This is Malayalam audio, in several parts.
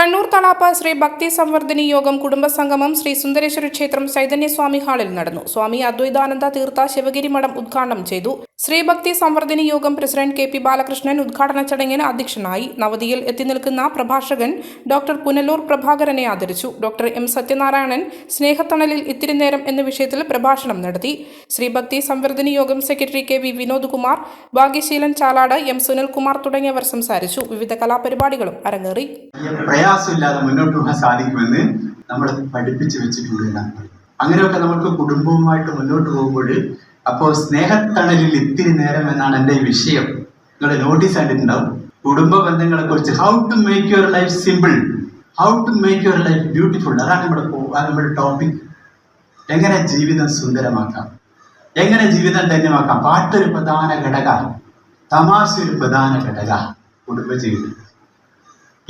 കണ്ണൂർ തളാപ്പ ശ്രീ ഭക്തി സംവർദ്ധനി യോഗം കുടുംബസംഗമം ശ്രീ സുന്ദരേശ്വര ക്ഷേത്രം ചൈതന്യസ്വാമി ഹാളിൽ നടന്നു. സ്വാമി അദ്വൈതാനന്ദ തീർത്ഥ ശിവഗിരി മഠം ഉദ്ഘാടനം ചെയ്തു. ശ്രീ ഭക്തി സംവർദ്ധനി യോഗം പ്രസിഡന്റ് കെ പി ബാലകൃഷ്ണൻ ഉദ്ഘാടന ചടങ്ങിന് അധ്യക്ഷനായി നവതിയിൽ എത്തി നിൽക്കുന്ന പ്രഭാഷകൻ ഡോക്ടർ പുനലൂർ പ്രഭാകരനെ ആദരിച്ചു. Doctor M. സത്യനാരായണൻ സ്നേഹത്തണലിൽ ഇത്തിരി നേരം എന്ന വിഷയത്തിൽ പ്രഭാഷണം നടത്തി. Shri Bhakti Samvardhini Yogam secretary K V Vinod Kumar Bhagyaseelan Chalad M. Sunilkumar തുടങ്ങിയവർ സംസാരിച്ചു. വിവിധ കലാപരിപാടികളും അരങ്ങേറി. പ്രയാസമില്ലാതെ മുന്നോട്ട് പോകാൻ സാധിക്കുമെന്ന് നമ്മൾ പഠിപ്പിച്ചു വെച്ചിട്ടുണ്ട് അങ്ങനെയൊക്കെ നമുക്ക് കുടുംബവുമായിട്ട് മുന്നോട്ട് പോകുമ്പോൾ അപ്പോൾ സ്നേഹത്തണലിൽ ഇത്തിരി നേരം എന്നാണ് എന്റെ ഈ വിഷയം. നിങ്ങൾ നോട്ടീസ് കണ്ടിട്ടുണ്ടാവും കുടുംബ ബന്ധങ്ങളെ കുറിച്ച് how to make your life simple how to make your life beautiful അതാണ് നമ്മുടെ നമ്മുടെ ടോപ്പിക് എങ്ങനെ ജീവിതം സുന്ദരമാക്കാം? എങ്ങനെ ജീവിതം ധന്യമാക്കാം? പാട്ടൊരു പ്രധാന ഘടക തമാശ ഒരു പ്രധാന ഘടക കുടുംബജീവിതം.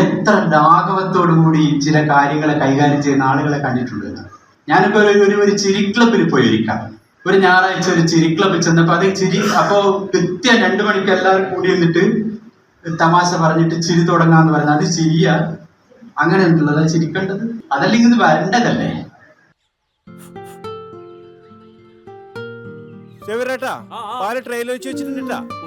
എത്ര ലാഘവത്തോടു കൂടി ചില കാര്യങ്ങളെ കൈകാര്യം ചെയ്യുന്ന ആളുകളെ കണ്ടിട്ടുണ്ട് എന്ന്. ഞാനിപ്പോ ഒരു ഒരു ഒരു ചിരി ക്ലബിൽ പോയി ഇരിക്കാം ഒരു ഞായറാഴ്ച ഒരു ചിരി ക്ലബിൽ ചെന്നപ്പോ അത് ചിരി അപ്പോ കൃത്യം രണ്ടു മണിക്ക് എല്ലാവരും കൂടി നിന്നിട്ട് തമാശ പറഞ്ഞിട്ട് ചിരി തുടങ്ങാന്ന് പറഞ്ഞാൽ അത് ചിരിയ. അങ്ങനെ ഉള്ളത് ചിരിക്കേണ്ടത്? അതല്ലെങ്കിൽ ഇത് വരേണ്ടതല്ലേ? ചെവിരേട്ടാ. പാൽ ട്രെയിലർ വെച്ച് വെച്ചിട്ടുണ്ടാ